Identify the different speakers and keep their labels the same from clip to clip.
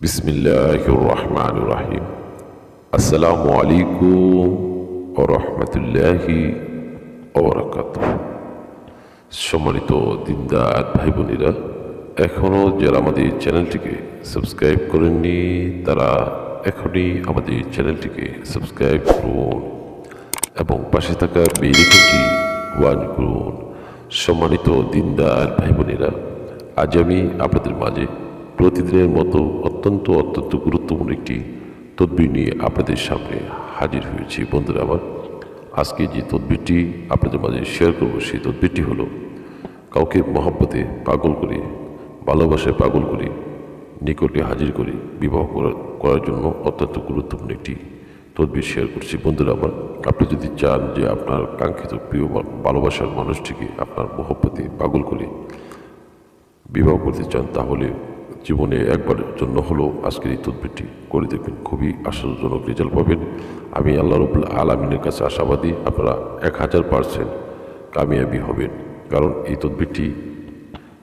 Speaker 1: বিসমিল্লাহির রহমানির রহিম আসসালামু আলাইকুম ও রহমতুল্লাহি ওবরাকাত সম্মানিত দিনদার ভাই বোনেরা এখনও যারা আমাদের চ্যানেলটিকে সাবস্ক্রাইব করেননি, তারা এখনই আমাদের চ্যানেলটিকে সাবস্ক্রাইব করুন এবং পাশে থাকা বেরিকটি ওয়ান করুন। সম্মানিত দিনদার ভাই বোনেরা, আজ আমি আপনাদের মাঝে প্রতিদিনের মতো অত্যন্ত অত্যন্ত গুরুত্বপূর্ণ একটি তদবির নিয়ে আপনাদের সামনে হাজির হয়েছি। বন্ধুরা, আমার আজকে যে তদবিরটি আপনাদের মাঝে শেয়ার করব, সেই তদবিরটি হলো, কাউকে মহাব্বতে পাগল করে, ভালোবাসায় পাগল করে নিকটে হাজির করে বিবাহ করা- করার জন্য অত্যন্ত গুরুত্বপূর্ণ একটি তদবির শেয়ার করছি। বন্ধুরা, আমার আপনি যদি চান যে আপনার কাঙ্ক্ষিত প্রিয় ভালোবাসার মানুষটিকে আপনার মহব্বতে পাগল করে বিবাহ করতে চান, তাহলে জীবনে একবারের জন্য হলেও আজকের এই তদবিরটি করে দেখবেন। খুবই আশ্চর্যজনক রেজাল্ট পাবেন। আমি আল্লাহ রবুল আলমিনের কাছে আশাবাদী, আপনারা এক হাজার পার্সেন্ট কামিয়াবি হবেন। কারণ এই তদবিরটি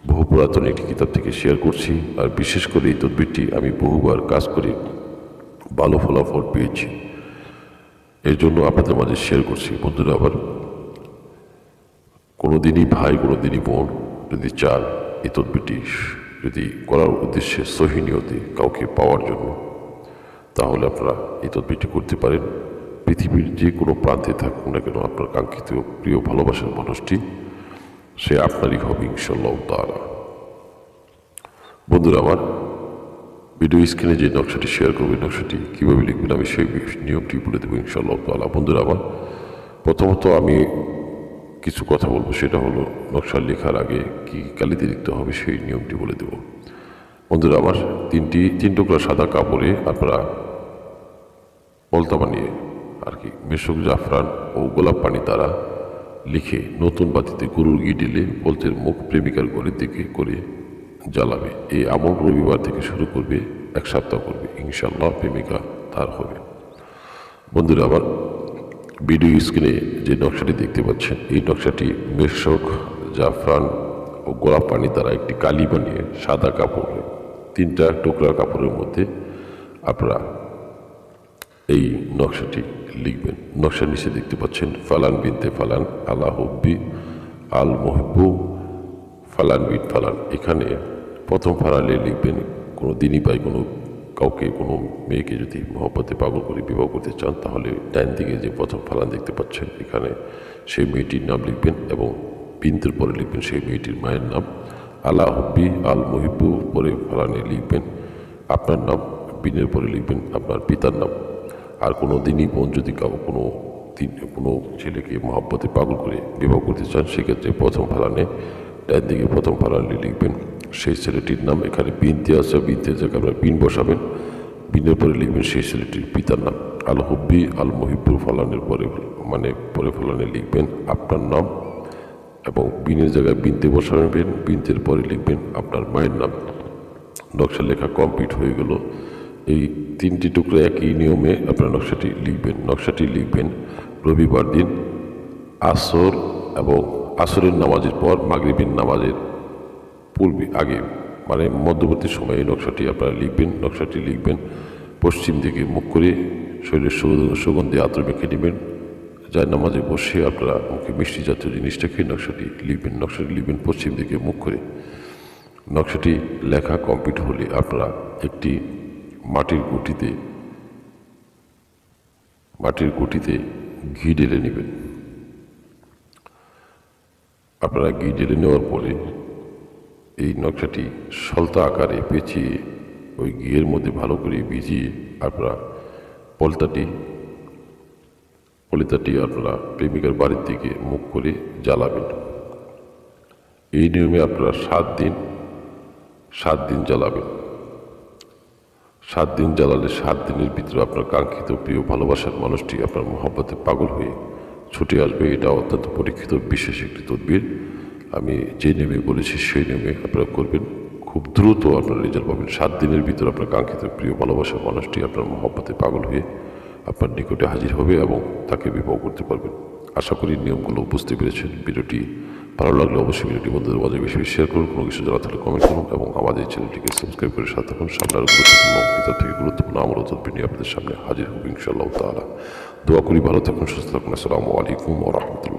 Speaker 1: বহু পুরাতন একটি কিতাব থেকে শেয়ার করছি। আর বিশেষ করে এই তদবিরটি আমি বহুবার কাজ করে ভালো ফলাফল পেয়েছি। এর জন্য আপনাদের মাঝে শেয়ার করছি। বন্ধুরা, আবার কোনো দিনই ভাই কোনো দিনই বোন যদি চান, এই তদবিরটি যদি করার উদ্দেশ্যে সহিনিয়তে কাউকে পাওয়ার জন্য, তাহলে আপনারা এই তদবিরটি করতে পারেন। পৃথিবীর যে কোনো প্রান্তে থাকুক না কেন, আপনার কাঙ্ক্ষিত প্রিয় ভালোবাসার মানুষটি, সে আপনারই হবে ইনশাল্লাহ তারা বন্ধুরা আমার, ভিডিও স্ক্রিনে যে নকশাটি শেয়ার করবেন নকশাটি কীভাবে লিখবেন আমি সেই নিয়মটি বলে দেবো ইনশাল্লাহ তালা বন্ধুরা আমার, প্রথমত আমি কিছু কথা বলব। সেটা হলো, নকশা লেখার আগে কি কালিতে লিখতে হবে সেই নিয়মটি বলে দেব। বন্ধুরা, আবার তিনটি, তিন টুকরা সাদা কাপড়ে আপনারা পলতা বানিয়ে আর কি মেশক জাফরান ও গোলাপ পানি তারা লিখে নতুন বাতিতে গরুর ঘি ঢেলে বলতের মুখ প্রেমিকার ঘরের দিকে করে জ্বালাবে। এই আমল রবিবার থেকে শুরু করবে, এক সপ্তাহ করবে। ইনশাল্লাহ প্রেমিকা তার হবে। বন্ধুরা, আবার ভিডিও স্ক্রিনে যে নকশাটি দেখতে পাচ্ছেন, এই নকশাটি মেশক জাফরান ও গোলাপ পানি দ্বারা একটি কালি বানিয়ে সাদা কাপড়ে, তিনটা টুকরা কাপড়ের মধ্যে আপনারা এই নকশাটি লিখবেন। নকশার নিচে দেখতে পাচ্ছেন, ফালান বিনতে ফালান আলা হব্বি আল মহবু ফালান বিন ফালান। এখানে প্রথম ফালালে লিখবেন, কোনো দিনই পাই কোনো কাউকে কোনো মেয়েকে যদি মহব্বতে পাগল করে বিবাহ করতে চান, তাহলে ডাইন দিকে যে প্রথম ফালান দেখতে পাচ্ছেন, এখানে সেই মেয়েটির নাম লিখবেন এবং বিনতের পরে লিখবেন সেই মেয়েটির মায়ের নাম। আলা হব্বি আল মহিবু পরে ফালানে লিখবেন, আপনার নাম। বিনের পরে লিখবেন, আপনার পিতার নাম। আর কোনো দিনই বোন যদি কাউ কোনো দিন কোনো ছেলেকে মহব্বতে পাগল করে বিবাহ করতে চান, সেক্ষেত্রে প্রথম ফালানে ডান দিকে প্রথম ফালানে লিখবেন সেই ছেলেটির নাম এখানে বিনতে আছে, বিনতে জায়গায় আপনার বিন বসাবেন। বিনের পরে লিখবেন সেই ছেলেটির পিতার নাম। আল হব্বি আল মহিবুর ফালানের পরে মানে পরে ফালানে লিখবেন আপনার নাম এবং বিনের জায়গায় বিনতে বসাবেন। বিনতের পরে লিখবেন আপনার মায়ের নাম। নকশা লেখা কমপ্লিট হয়ে গেল। এই তিনটি টুকরো একই নিয়মে আপনার নকশাটি লিখবেন। নকশাটি লিখবেন রবিবার দিন আসর এবং আসরের নামাজের পর মাগরিবের নামাজের পূর্বে, আগে মানে মধ্যবর্তী সময়ে নকশাটি আপনারা লিখবেন, নকশাটি লিখবেন, পশ্চিম দিকে মুখ করে শরীরের সুগন্ধি আত্র মেখে নেবেন, যার নামাজে বসে আপনারা মুখে মিষ্টি জাতীয় জিনিসটা খেয়ে নকশাটি লিখবেন নকশাটি লিখবেন পশ্চিম দিকে মুখ করে। নকশাটি লেখা কমপ্লিট হলে আপনারা একটি মাটির গুটিতে মাটির গুটিতে ঘি ঢেলে নেবেন। আপনারা ঘি ঢেলে নেওয়ার পরে এই নকশাটি সলতা আকারে পেঁচিয়ে ওই ঘিয়ের মধ্যে ভালো করে ভিজিয়ে আপনারা পলতাটি, পলিতাটি আপনারা প্রেমিকার বাড়ির দিকে মুখ করে জ্বালাবেন। এই নিয়মে আপনারা সাত দিন সাত দিন জ্বালাবেন। সাত দিন জ্বালালে সাত দিনের ভিতরে আপনার কাঙ্ক্ষিত প্রিয় ভালোবাসার মানুষটি আপনার মহব্বতে পাগল হয়ে ছুটে আসবে। এটা অত্যন্ত পরীক্ষিত, বিশেষ একটি তদবির। আমি যে নিয়মে বলেছি সেই নিয়মে আপনারা করবেন। খুব দ্রুত আপনার রেজাল্ট পাবেন। সাত দিনের ভিতরে আপনার কাঙ্ক্ষিত প্রিয় ভালোবাসার মানুষটি আপনার মহব্বতে পাগল হয়ে আপনার নিকটে হাজির হবে এবং তাকে বিবাহ করতে পারবেন। আশা করি নিয়মগুলো বুঝতে পেরেছেন। ভিডিওটি ভালো লাগলে অবশ্যই ভিডিওটি বন্ধুদের মাঝে বেশি বেশি শেয়ার করুন। কোনো কিছু জানা থাকলে কমেন্ট করুন এবং আমাদের চ্যানেলটিকে সাবস্ক্রাইব করে সাথে থাকুন। সামনে গুরুত্বপূর্ণ থেকে গুরুত্বপূর্ণ আমল তদবির নিয়ে আপনাদের সামনে হাজির হব ইনশাআল্লাহ তাআলা। দোয়া করি ভালো থাকুন, সুস্থ থাকুন। আসসালামু আলাইকুম ওয়া রাহমাতুল্লাহ।